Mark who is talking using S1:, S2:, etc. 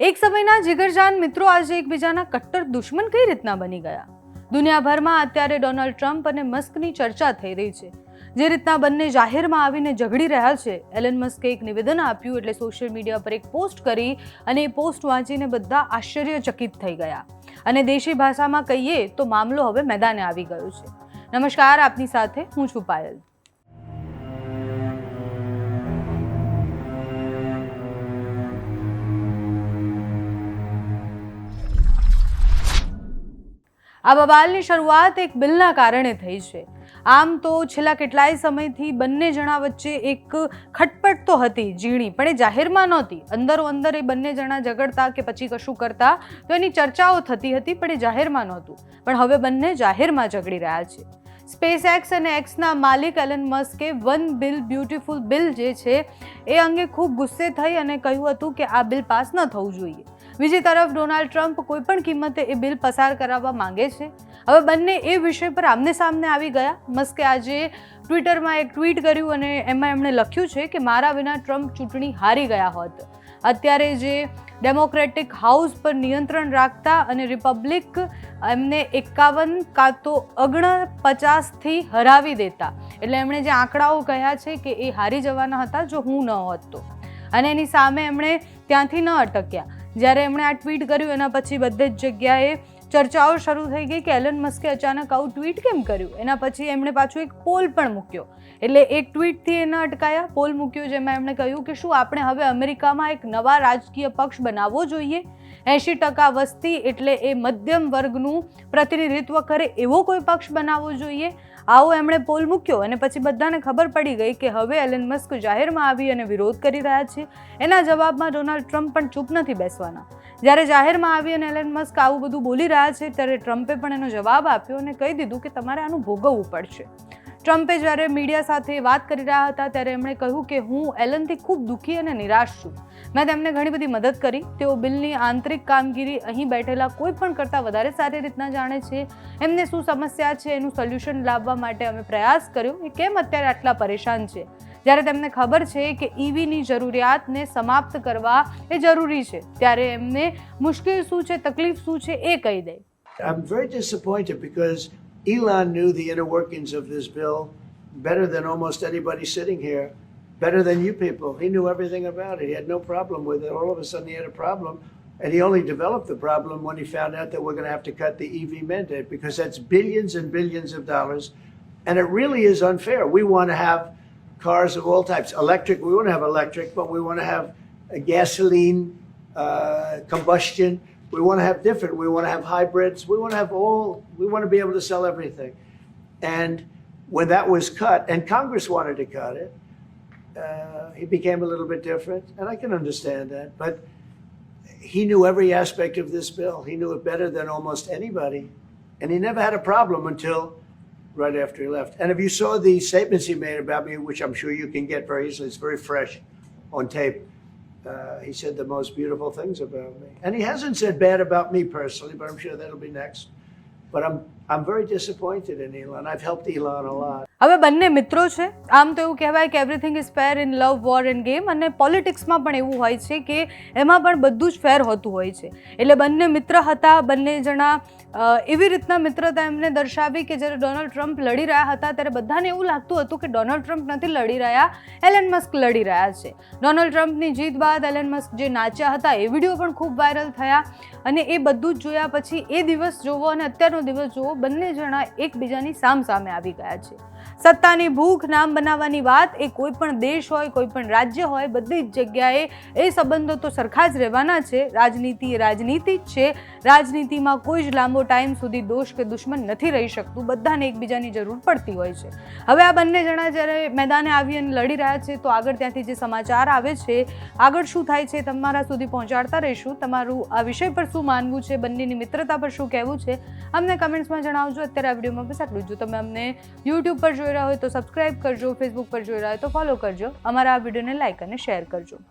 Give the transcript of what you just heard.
S1: એક સમયના જીગરજાન મિત્રો આજે એકબીજાના કટ્ટર દુશ્મન કઈ રીતના બની ગયા? દુનિયાભરમાં અત્યારે ડોનાલ્ડ ટ્રમ્પ અને મસ્કની ચર્ચા થઈ રહી છે. જે રીતના બંને જાહેરમાં આવીને ઝઘડી રહ્યા છે. એલન મસ્કે એક નિવેદન આપ્યું એટલે સોશિયલ મીડિયા પર એક પોસ્ટ કરી અને એ પોસ્ટ વાંચીને બધા આશ્ચર્યચકિત થઈ ગયા. અને દેશી ભાષામાં કહીએ તો મામલો હવે મેદાને આવી ગયો છે. નમસ્કાર, આપની સાથે હું છું પાયલ. આ બવાલની શરૂઆત એક બિલના કારણે થઈ છે. આમ તો છેલ્લા કેટલાય સમયથી બંને જણા વચ્ચે એક ખટપટ તો હતી, ઝીણી, પણ એ જાહેરમાં નહોતી. અંદરો અંદર એ બંને જણા ઝઘડતા કે પછી કશું કરતા તો એની ચર્ચાઓ થતી હતી, પણ એ જાહેરમાં નહોતું. પણ હવે બંને જાહેરમાં ઝઘડી રહ્યા છે. સ્પેસ એક્સ અને એક્સના માલિક એલન મસ્કે વન બિલ, બ્યુટીફુલ બિલ જે છે, એ અંગે ખૂબ ગુસ્સે થઈ અને કહ્યું હતું કે આ બિલ પાસ ન થવું જોઈએ. બીજી તરફ, ડોનાલ્ડ ટ્રમ્પ કોઈ પણ કિંમતે એ બિલ પસાર કરાવવા માંગે છે. હવે બંને એ વિષય પર આમને સામને આવી ગયા. મસ્કે આજે ટ્વિટરમાં એક ટ્વીટ કર્યું અને એમાં એમણે લખ્યું છે કે, મારા વિના ટ્રમ્પ ચૂંટણી હારી ગયા હોત. અત્યારે જે ડેમોક્રેટિક હાઉસ પર નિયંત્રણ રાખતા અને રિપબ્લિક એમને એકાવન કાં તો અગણ પચાસથી હરાવી દેતા. એટલે એમણે જે આંકડાઓ કહ્યા છે કે એ હારી જવાના હતા, જો હું ન હોત તો. અને એની સામે એમણે ત્યાંથી ન અટક્યા. જ્યારે એમણે આ ટ્વીટ કર્યું એના પછી બધે જ જગ્યાએ ચર્ચાઓ શરૂ થઈ ગઈ કે એલન મસ્કે અચાનક આવું ટ્વીટ કેમ કર્યું? એના પછી એમણે પાછું એક પોલ પણ મૂક્યો. એટલે એક ટ્વીટથી એના અટકાયા. પોલ મૂક્યો જેમાં એમણે કહ્યું કે શું આપણે હવે અમેરિકામાં એક નવા રાજકીય પક્ષ બનાવવો જોઈએ? એંશી ટકા વસ્તી એટલે એ મધ્યમ વર્ગનું પ્રતિનિધિત્વ કરે એવો કોઈ પક્ષ બનાવવો જોઈએ? આવો એમણે પોલ મૂક્યો અને પછી બધાને ખબર પડી ગઈ કે હવે એલન મસ્ક જાહેરમાં આવી અને વિરોધ કરી રહ્યા છે. એના જવાબમાં ડોનાલ્ડ ટ્રમ્પ પણ ચૂપ નથી બેસવાના. જ્યારે જાહેરમાં આવી અને એલન મસ્ક આવું બધું બોલી રહ્યા છે, ત્યારે ટ્રમ્પે પણ એનો જવાબ આપ્યો અને કહી દીધું કે તમારે આનું ભોગવવું પડશે. ટ્રમ્પે જ્યારે મીડિયા સાથે વાત કરી રહ્યા હતા, ત્યારે એમણે કહ્યું કે હું એલનથી ખૂબ દુઃખી અને નિરાશ છું. મેં તેમને ઘણી બધી મદદ કરી. તેઓ બિલની આંતરિક કામગીરી અહીં બેઠેલા કોઈ પણ કરતાં વધારે સારી રીતના જાણે છે. એમને શું સમસ્યા છે, એનું સોલ્યુશન લાવવા માટે અમે પ્રયાસ કર્યો. એ કેમ અત્યારે આટલા પરેશાન છે? જ્યારે તેમને ખબર છે કે ઈવીની જરૂરિયાતને સમાપ્ત કરવા એ જરૂરી છે ત્યારે એમને મુશ્કેલ શું છે તકલીફ શું છે એ કહી દે
S2: I'm very disappointed because Elon knew the inner workings of this bill better than almost anybody sitting here, better than you people. He knew everything about it. He had no problem with it. All of a sudden, he had a problem. And he only developed the problem when he found out that we're going to have to cut the EV mandate because that's billions and billions of dollars. And it really is unfair. We want to have cars of all types. Electric, we want to have electric, but we want to have gasoline, uh, combustion. We want to have different. We want to have hybrids. We want to have all, we want to be able to sell everything. And when that was cut, and Congress wanted to cut it, uh, he became a little bit different. And I can understand that. But he knew every aspect of this bill. He knew it better than almost anybody. And he never had a problem until right after he left. And if you saw the statements he made about me, which I'm sure you can get very easily, it's very fresh on tape. Uh, he said the most beautiful things about me. And he hasn't said bad about me personally, but I'm sure that'll be next. But I'm,
S1: હવે બંને મિત્રો છે. આમ તો એવું કહેવાય કે everything is fair in love war and game અને પોલિટિક્સમાં પણ એવું હોય છે કે એમાં પણ બધું જ ફેર હોતું હોય છે. એટલે બંને મિત્ર હતા, બંને જણા એવી રીતના મિત્રતા એમને દર્શાવી કે જ્યારે ડોનાલ્ડ ટ્રમ્પ લડી રહ્યા હતા ત્યારે બધાને એવું લાગતું હતું કે ડોનાલ્ડ ટ્રમ્પ નથી લડી રહ્યા એલન મસ્ક લડી રહ્યા છે. ડોનાલ્ડ ટ્રમ્પની જીત બાદ એલન મસ્ક જે નાચ્યા હતા એ વીડિયો પણ ખૂબ વાયરલ થયા અને એ બધું જ જોયા પછી એ દિવસ જોવો અને અત્યારનો દિવસ જોવો બંને જણા એકબીજાની સામ સામે આવી ગયા છે. સત્તાની ભૂખ નામ બનાવવાની વાત એ કોઈ પણ દેશ હોય, કોઈ પણ રાજ્ય હોય, બધી જ જગ્યાએ એ સંબંધો તો સરખા જ રહેવાના છે. રાજનીતિ એ રાજનીતિ જ છે. રાજનીતિમાં કોઈ જ લાંબો ટાઈમ સુધી દોષ કે દુશ્મન નથી રહી શકતું. બધાને એકબીજાની જરૂર પડતી હોય છે. હવે આ બંને જણા જ્યારે મેદાને આવી અને લડી રહ્યા છે, તો આગળ ત્યાંથી જે સમાચાર આવે છે, આગળ શું થાય છે તમારા સુધી પહોંચાડતા રહીશું. તમારું આ વિષય પર શું માનવું છે, બંનેની મિત્રતા પર શું કહેવું છે, અમને કમેન્ટ્સમાં જણાવજો. અત્યારે આ વિડીયોમાં બસ આટલું જ. તમે અમને યુટ્યુબ પર જોઈ રહ્યા હોય તો સબસ્ક્રાઇબ કરજો ફેસબુક પર જોઈ રહ્યા હોય તો ફોલો કરજો. અમારા આ વિડીયોને લાઇક અને શેર કરજો.